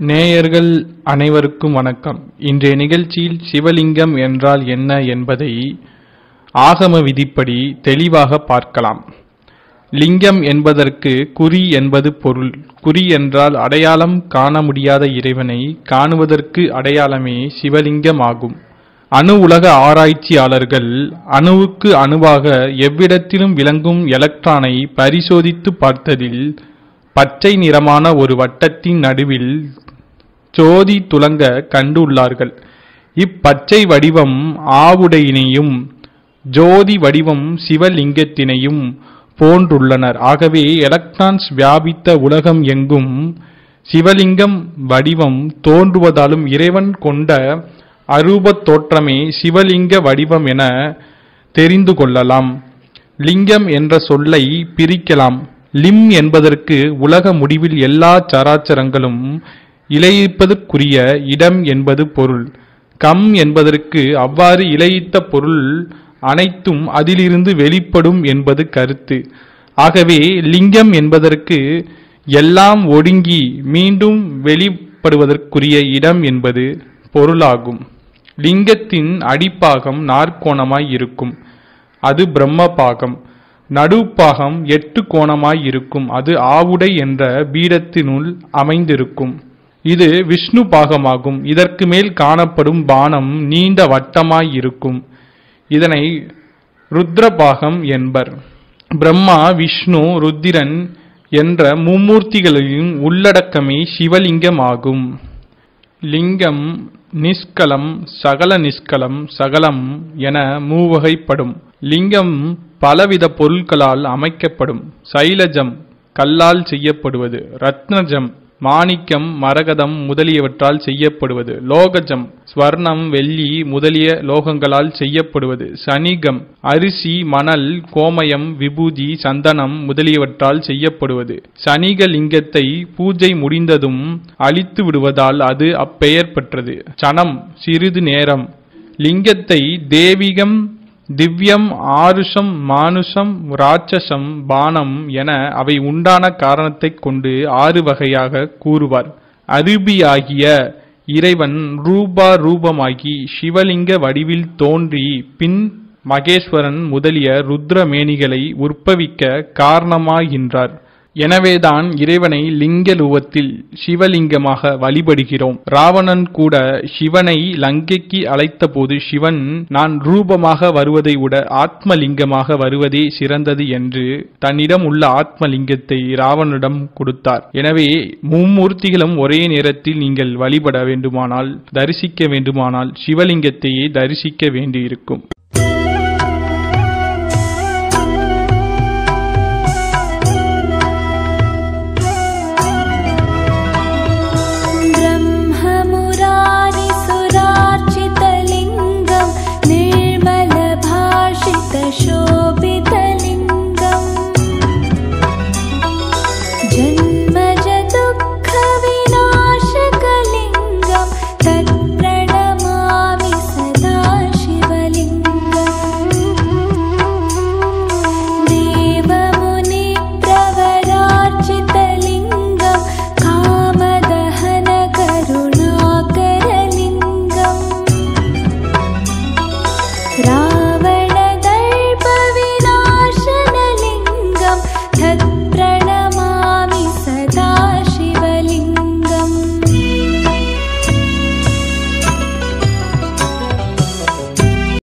நேயர்கள் அனைவருக்கும் வணக்கம். இன்றைய நிகழ்ச்சியில் சிவலிங்கம் என்றால் என்ன என்பதை ஆகம விதிப்படி தெளிவாக பார்க்கலாம். லிங்கம் என்பதற்கு குறி என்பது பொருள். குறி என்றால் அடையாளம் காண முடியாத இறைவனை காணுவதற்கு அடையாளமே சிவலிங்கம் ஆகும். அணு உலக ஆராய்ச்சியாளர்கள் அணுவுக்கு அணுவாக எவ்விடத்திலும் விளங்கும் எலக்ட்ரானை பரிசோதித்து பார்த்ததில் பச்சை நிறமான ஒரு வட்டத்தின் நடுவில் ஜோதி துலங்க கண்டுள்ளார்கள். இப்பச்சை வடிவம் ஆவுடையினையும் ஜோதி வடிவம் சிவலிங்கத்தினையும் போன்றுள்ளனர். ஆகவே எலக்ட்ரான்ஸ் வியாபித்த உலகம் எங்கும் சிவலிங்கம் வடிவம் தோன்றுவதாலும் இறைவன் கொண்ட அரூபத் தோற்றமே சிவலிங்க வடிவம் என தெரிந்து கொள்ளலாம். லிங்கம் என்ற சொல்லை பிரிக்கலாம். லிம் என்பதற்கு உலக முடிவில் எல்லா சராச்சரங்களும் இலையிப்பதற்குரிய இடம் என்பது பொருள். கம் என்பதற்கு அவ்வாறு இலையித்த பொருள் அனைத்தும் அதிலிருந்து வெளிப்படும் என்பது கருத்து. ஆகவே லிங்கம் என்பதற்கு எல்லாம் ஒடுங்கி மீண்டும் வெளிப்படுவதற்குரிய இடம் என்பது பொருளாகும். லிங்கத்தின் அடிப்பாகம் நாற்கோணமாய் இருக்கும். அது பிரம்ம பாகம் நடுப்பாகம் எட்டு கோணமாய் இருக்கும். அது ஆவுடை என்ற பீடத்தினுள் அமைந்திருக்கும். இது விஷ்ணு பாகமாகும். இதற்கு மேல் காணப்படும் பானம் நீண்ட வட்டமாய் இருக்கும். இதனை ருத்ரபாகம் என்பர். பிரம்மா விஷ்ணு ருத்திரன் என்ற மும்மூர்த்திகளின் உள்ளடக்கமே சிவலிங்கம் ஆகும் லிங்கம் நிஷ்கலம் சகல நிஷ்கலம் சகலம் என மூவகைப்படும். லிங்கம் பலவித பொருட்களால் அமைக்கப்படும். சைலஜம் கல்லால் செய்யப்படுவது. ரத்னஜம் மாணிக்கம் மரகதம் முதலியவற்றால் செய்யப்படுவது. லோகஜம் ஸ்வர்ணம் வெள்ளி முதலிய லோகங்களால் செய்யப்படுவது. சனிகம் அரிசி மணல் கோமயம் விபூதி சந்தனம் முதலியவற்றால் செய்யப்படுவது. சனிக லிங்கத்தை பூஜை முடிந்ததும் அழித்து விடுவதால் அது அப்பெயர் பெற்றது. சனம் சிறிது நேரம். லிங்கத்தை தேவிகம் திவ்யம் ஆருஷம் மானுஷம் ராட்சசம் பானம் என அவை உண்டான காரணத்தைக் கொண்டு ஆறு வகையாக கூறுவார். அருபியாகிய இறைவன் ரூபா ரூபமாகி சிவலிங்க வடிவில் தோன்றி பின் மகேஸ்வரன் முதலிய ருத்ரமேனிகளை உற்பவிக்க காரணமாகின்றார். எனவேதான் இறைவனை லிங்க ரூபத்தில் சிவலிங்கமாக வழிபடுகிறோம். ராவணன் கூட சிவனை லங்கைக்கு அழைத்தபோது சிவன் நான் ரூபமாக வருவதை விட ஆத்மலிங்கமாக வருவதே சிறந்தது என்று தன்னிடம் உள்ள ஆத்மலிங்கத்தை ராவணனிடம் கொடுத்தார். எனவே மும்மூர்த்திகளும் ஒரே நேரத்தில் நீங்கள் வழிபட வேண்டுமானால் தரிசிக்க வேண்டுமானால் சிவலிங்கத்தையே தரிசிக்க வேண்டியிருக்கும்.